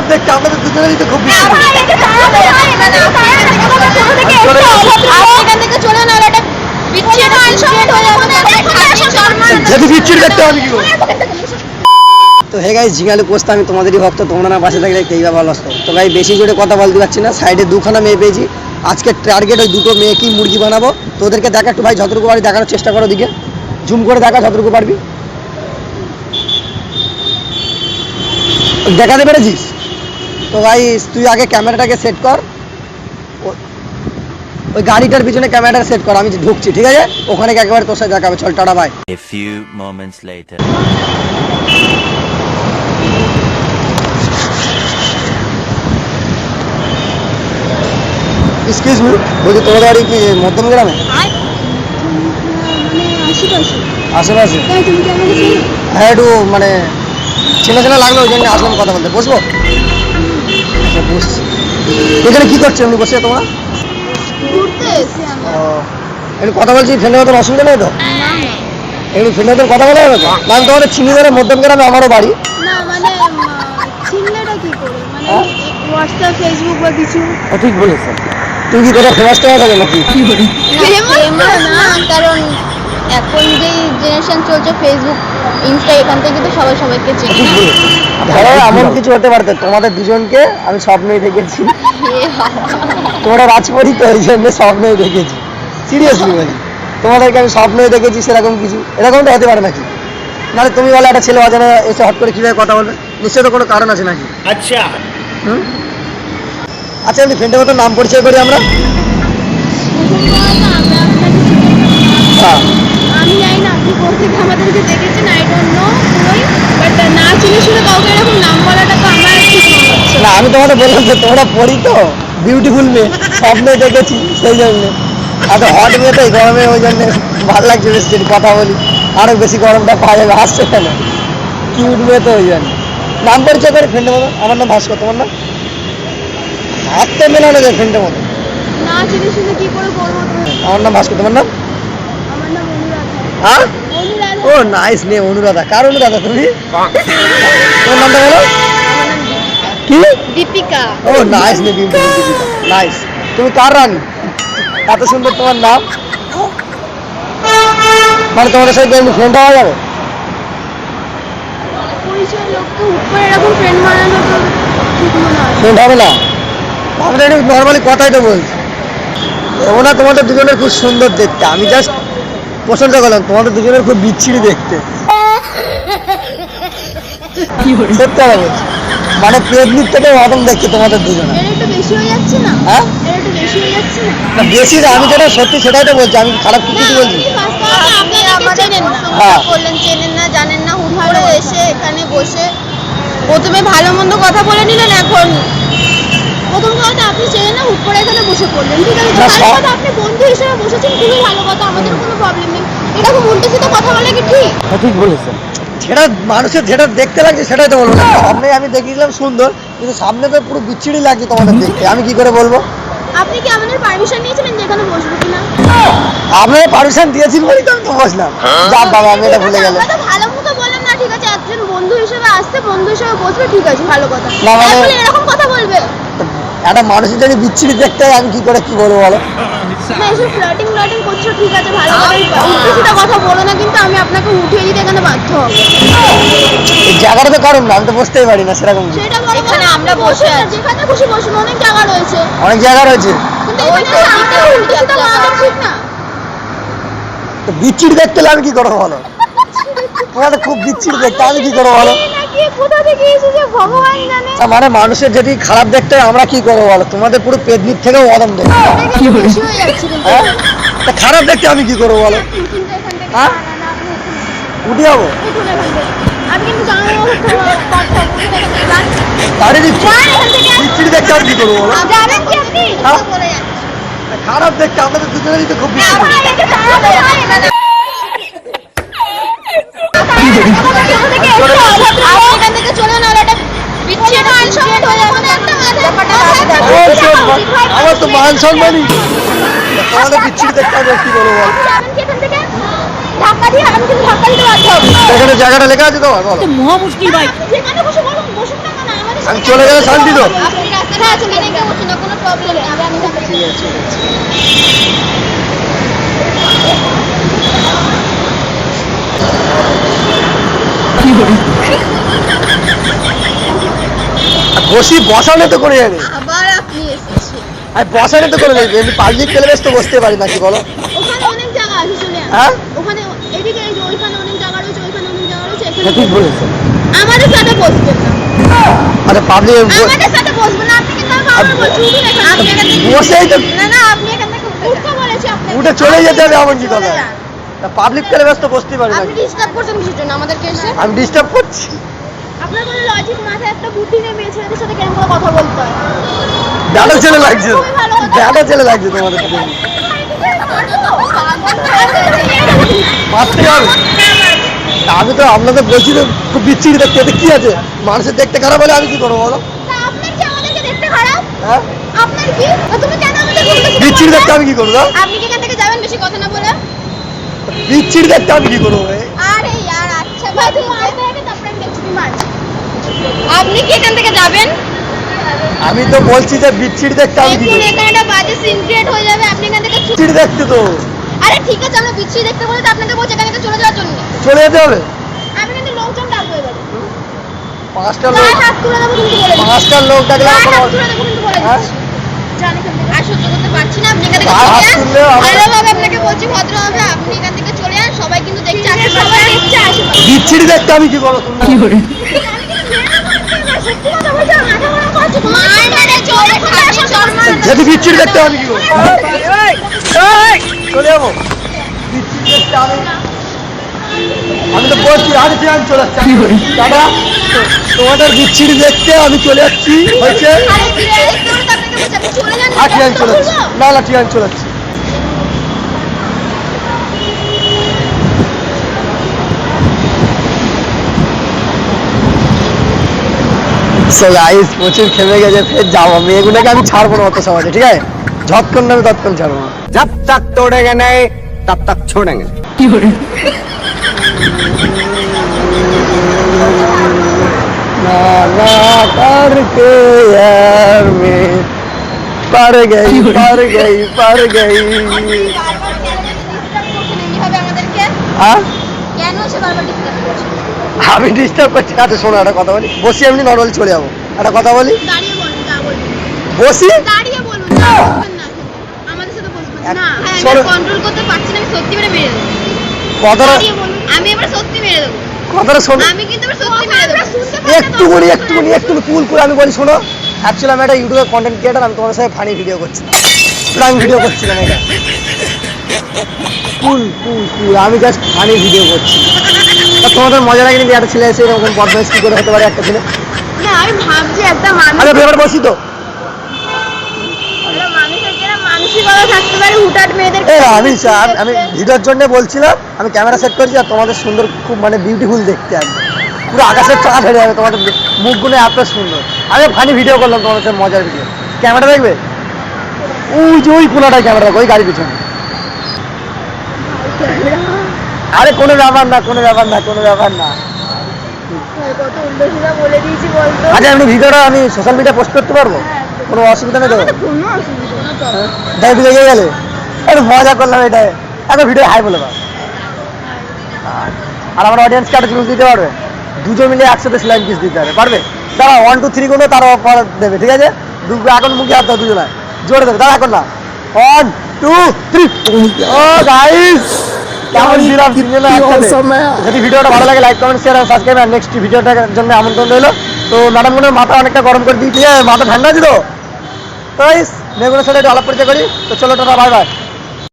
খারাপ দেখতে আমাদের দুজনেরই তো খুব যদি বিচ্ছিরি দেখতে হবে কি তো হে গাই ঝিঙালি পোস্ত আমি তোমাদেরই ভক্ত তোমরা না পাশে থাকলে কেই বা ভালো আসতো তো ভাই বেশি জোরে কথা বলতে পারছি না সাইডে দুখানা মেয়ে পেয়েছি। আজকে টার্গেট ওই দুটো মেয়েকেই মুরগি বানাবো? তো ওদেরকে দেখা একটু ভাই যতটুকু পারি দেখানোর চেষ্টা করো দিকে জুম করে দেখা যতটুকু পারবি। দেখাতে পেরেছিস তো ভাই তুই আগে ক্যামেরাটাকে সেট কর। ওই গাড়িটার পিছনে ক্যামেরাটা সেট কর আমি ঢুকছি ঠিক আছে? ওখানে গিয়ে একেবারে তোর সাথে দেখাবে চল টাটা ভাই A few moments later. Excuse me বলছি তোমাদের বাড়ি কি মধ্যম গ্রামে? আশেপাশে। হ্যাঁ একটু মানে চেনা চেনা লাগল ওই জন্য আসলাম কথা বলতে। বসবো? আচ্ছা বসছি এখানে কি করছ? এমনি বসে তোমরা? ও, একটু কথা বলছি ফ্রেন্ডের মতন অসুবিধা নেই তো? একটু ফ্রেন্ডের মতন কথা বলা যাবে তো আমি তোমাদের চিনি ধরে মধ্যম গ্রামে আমারও বাড়ি। না মানে চিনলেটা কি করে? মানে হ্যাঁ? ঠিক বলেছ। তুমি কি কোথাও ফেমাস টেমাস হবে নাকি? না কারণ এখন যে জেনারেশন চলছে ফেসবুক ইনস্টা এখান থেকে তো সবাই সবাইকে চেনে। ধরো এমন কিছু হতে পারতো তোমাদের দুজনকে আমি স্বপ্নেই দেখেছি। তোমরা রাজপরি তো এই জন্য স্বপ্নেই দেখেছি। সিরিয়াসলি বলি তোমাদেরকে আমি স্বপ্নেই দেখেছি সেরকম কিছু। এরকমটা হতে পারে নাকি? নাহলে তুমি বলে একটা ছেলে অজানা এসে হট করে কীভাবে কথা বলবে? নিশ্চয়ই তো কোনো কারণ আছে নাকি? আচ্ছা। হুম? আচ্ছা আমি ফ্রেন্ডের মতো নাম পরিচয় করি আমরা? হ্যাঁ। কোথা থেকে আমাদেরকে দেখেছেন? আই ডোন্ট নো পুরোই বাট না চিনে শুনে কাউকে এরকম নাম বলাটা তো আমার ঠিক মনে হচ্ছে না আমি তোমাদের বললাম যে তোমরা পড়ি তো? বিউটিফুল মেয়ে স্বপ্নে দেখেছি সেই জন্য। এত হট মেয়ে তো গরমে ওই জন্য ভালো লাগছে বেশি যদি কথা বলি। আরও বেশি গরমটা পাওয়া যাবে আসছে কেন? কিউট মেয়ে তো ওই জন্য। নাম পরিচয় করে ফ্রেন্ডের মতো আমার নাম ভাস্কর তোমার নাম? হাত তো মেলানো যায় ফ্রেন্ডের মতো। না চিনে শুনে কি করে তো? আমার নাম ভাস্কর তোমার নাম? হ্যাঁ? Oh nice name Anuradha. কার অনুরাধা তুমি? তোমার নামটা বলো। কি? দীপিকা। ও নাইস নেম নাইস তুমি কার রানী? এত সুন্দর তোমার নাম। মানে তোমাদের সাথে এমনি ফ্রেন্ড হওয়া যাবে? ফ্রেন্ড হবে না। আমরা নর্মালি কথাই তো বলছি। তোমরা তোমাদের দুজনের খুব সুন্দর দেখতে। আমি জাস্ট প্রশংসা করলাম তোমাদের দুজনের খুব বিচ্ছিরি দেখতে। সত্যি কথা বলছি। মানে থেকে অদম তোমাদের দুজনে বেশি না? হ্যাঁ? বেশি না? না, বেশি না, আমি যেটা সত্যি সেটাই তো বলছি আমি খারাপ কিছু বলছি। আপনাদেরকে হ্যাঁ। বললেন চেনেন না জানেন না হুট করে এসে এখানে বসে প্রথমে ভালো মন্দ কথা বলে নিলেন এখন প্রথম কথা আপনি চেনেন না হুট এখানে বসে পড়লেন। ঠিক আছে? না, ভালো সব- কথা আপনি বন্ধু হিসেবে বসেছেন খুবই ভালো কথা আমাদের কোনো প্রবলেম নেই। এরকম উল্টো সিধা কথা বলে কি ঠিক? হ্যাঁ, ঠিক বলেছেন। যেটা মানুষের যেটা দেখতে লাগছে সেটাই তো বলব সামনে আমি দেখিয়েছিলাম সুন্দর কিন্তু সামনে তো পুরো বিচ্ছিরি লাগছে তোমাদের দেখতে। আমি কি করে বলব? আপনি কি আমাদের পারমিশন নিয়েছিলেন যে এখানে বসবো কিনা? আপনারা পারমিশন বলেই তো আমি তো বসলাম। যাক বাবা আমি এটা ভুলে গেলাম। ভালো মতো বললাম না ঠিক আছে একজন বন্ধু হিসেবে আসতে বন্ধু হিসেবে বসবে ঠিক আছে ভালো কথা। মানে- এরকম কথা বলবে। একটা মানুষের যদি বিচ্ছিরি দেখতে হয় আমি কি করে কি বলব বলো? না ফ্লার্টিং ফ্লার্টিং করছ ঠিক আছে ভালো কথা উল্টো কথা বলো না কিন্তু আমি আপনাকে উঠিয়ে দিতে এখানে বাধ্য হব। জায়গাটা তো কারণ না আমি তো বসতেই পারি না সেরকম। সেটা এখানে আমরা বসে আছি। যেখানে খুশি বসুন অনেক জায়গা রয়েছে। অনেক জায়গা রয়েছে। কিন্তু এখানে সামনে উল্টো সিধা ঠিক না। তো বিচ্ছিরি দেখতে আমি কি করব বলো? খুব বিচ্ছিরি দেখতে আমি কি করব বলো? এই কোথা থেকে এসেছে? ভগবান জানে। তা মানে মানুষের যদি খারাপ দেখতে হয় আমরা কি করব বলো? তোমাদের পুরো পেটনিক থেকেও অদম দেখতে কি বেশি হয়ে তা খারাপ দেখতে আমি কি করব বলো? হ্যাঁ? উঠে যাব? উঠুন এখান থেকে। আমি কিন্তু জানার আমার তো মান সম্মানই। দেখতে কি বলো কি এখান জায়গাটা লেখা আছে তো বলো যেখানে বসে বলুন, বসুন না কেন? আমাদের আমি চলে গেলে শান্তি তো। আপনি না বসি বসানো তো করে জানি আবার আপনি এসেছেন। আর বসানো তো করে জানি এমনি পাবলিক প্লেস তো বসতে পারি নাকি বলো? ওখানে অনেক জায়গা আছে চলে হ্যাঁ? ওখানে এদিকে এই যে ওইখানে অনেক জায়গা রয়েছে ওইখানে অনেক জায়গা রয়েছে এখানে ঠিক বলেছ। আমাদের সাথে বসবেন না। আরে পাবলিক আমাদের সাথে বসবেন না আপনি কিন্তু আমার বাবার বলছি উঠুন এখান আপনি এখান থেকে বসেই তো না না আপনি এখান থেকে উঠতে বলেছি আপনাকে উঠে চলে যেতে হবে এমন কি কথা পাবলিক প্লেস তো বসতে পারি আপনি ডিস্টার্ব করছেন কিসের আমাদেরকে এসে? আমি ডিস্টার্ব করছি। আপনার কোনো লজিক মাথায় একটা বুদ্ধি নেই মেয়ে ছেলেদের সাথে কেমন করে কথা বলতে হয়? ছেলে লাগছে। ভালো ছেলে লাগছে তোমাদের দেখে। মারতে হবে আমি তো আপনাদের বলছি তো খুব বিচ্ছিরি দেখতে এতে কি আছে? মানুষের দেখতে খারাপ হলে আমি কি করব বলো? হ্যাঁ? বিচ্ছিরি দেখতে আমি কি করব? আপনি কি এখান থেকে যাবেন বেশি কথা না বলে? বিচ্ছিরি দেখতে আমি কি করব আরে আচ্ছা ভাই তুমি মারবে আগে তারপরে আমি দেখছি তুমি মারছি আপনি কি এখান থেকে যাবেন আমি তো বলছি যে বিচ্ছিরি দেখতে আমি কি দেখুন এখানে একটা বাজে সিন ক্রিয়েট হয়ে যাবে আপনি এখান থেকে বিচ্ছিরি দেখতে তো আরে ঠিক আছে আমরা বিচ্ছি দেখতে বলে তো আপনাকে বলছি এখান থেকে চলে যাওয়ার জন্য চলে যেতে হবে আমি কিন্তু লোকজন ডাকবো এবারে পাঁচটা লোক হাত তুলে দেবো কিন্তু বলে দিচ্ছি। পাঁচটা লোক ডাকলে আমার হাত তুলে দেবো কিন্তু বলে হ্যাঁ? থেকে। আর সহ্য করতে পারছি না আপনি এখান থেকে চলে যান। তুললেও ভালোভাবে আপনাকে বলছি ভদ্রভাবে আপনি এখান থেকে চলে যান সবাই কিন্তু দেখছে আশেপাশে। সবাই দেখছে আশেপাশে। বিচ্ছিরি দেখতে আমি কি করব তুমি সত্যি যদি বিচ্ছিরি দেখতে আমি কি চলে যাব আমি তো বলছি আরে তুই আমি চলে যাচ্ছি। দাদা তোমাদের বিচ্ছিরি দেখতে আমি চলে যাচ্ছি। হয়েছে আরে আপনি চলে যাচ্ছি। না না ঠিক আমি চলে যাচ্ছি। সো গাইস প্রচুর খেমে গেছে ফের যাবো মেয়েগুলোকে আমি ছাড়বো না অত সমাজে ঠিক আছে যতক্ষণ না আমি ততক্ষণ ছাড়বো না जब तक तोड़ेंगे नहीं तब तक छोड़ेंगे ना ना करके यार में पर गई पर गई पर गई আপনি বারবার disturb করছেন। হ্যাঁ কেন সে বারবার disturb করছে? আমি ডিস্টার্ব করছি। আচ্ছা শোনো একটা কথা বলি। বসি এমনি নর্মালি চলে যাব। একটা কথা বলি। বসি। হ্যাঁ, আমি সরো। control করতে পারছি না, আমি সত্যি মেরে মেরে দেবো। কথাটা দাঁড়িয়ে বলুন, আমি এবার সত্যি মেরে দেবো। কথাটা শোনো। আমি কিন্তু এবার সত্যি মেরে দেবো। একটুখানি একটুখানি একটুখানি কুল করে আমি বলি শোনো। অ্যাকচুয়ালি আমি একটা ইউটিউবে কন্টেন্ট ক্রিয়েটার আমি তোমাদের সাথে ফানি ভিডিও করছি। প্রাং ভিডিও করছিলাম এটা। কুল কুল কুল আমি জাস্ট ফানি ভিডিও করছি। তোমাদের মজা লাগেনি যে একটা ছেলে এসে এরকম বদমাইশ কি করে হতে পারে একটা ছেলে? না, আমি ভাবছি একটা মানুষ আরে এবার বসি তো। আমি ভিডিওর জন্য বলছিলাম আমি ক্যামেরা সেট করেছি আর তোমাদের সুন্দর খুব মানে বিউটিফুল দেখতে একদম পুরো আকাশের চাঁদ হেরে যাবে তোমাদের মুখগুলো এত সুন্দর। আমি ফানি ভিডিও করলাম তোমাদের মজার ভিডিও ক্যামেরা দেখবে? ওই যে ওই কোনাটায় ক্যামেরা ওই গাড়ির পিছনে। আরে কোনো ব্যাপার না কোনো ব্যাপার না কোনো ব্যাপার না। আচ্ছা আমি ভিডিওটা আমি সোশ্যাল মিডিয়া পোস্ট করতে পারব? কোনো অসুবিধা নেই তো। দেখ গেলে। একটু মজা করলাম এটা। ভিডিও হাই বলে দাও। আর আমার অডিয়েন্সকে একটা জিনিস দিতে পারবে? দুজন মিলে একসাথে স্লাইম পিস দিতে হবে। পারবে? দাঁড়া ওয়ান টু থ্রি করলে তারা পর দেবে ঠিক আছে? এখন মুখে হাত দাও দুজনায়। জোরে দেবে দাঁড়া এখন না। One two three oh guys যদি ভিডিওটা ভালো লাগে লাইক কমেন্ট শেয়ার আর সাবস্ক্রাইব আর নেক্সট ভিডিওটার জন্য আমন্ত্রণ রইল। তো ম্যাডাম মনে মাথা অনেকটা গরম করে দিয়েছি। এ, মাথা ঠান্ডা আছে তো তো মেয়েগুলোর সাথে একটু আলাপ পরিচয় করি। তো চলো টাটা বাই বাই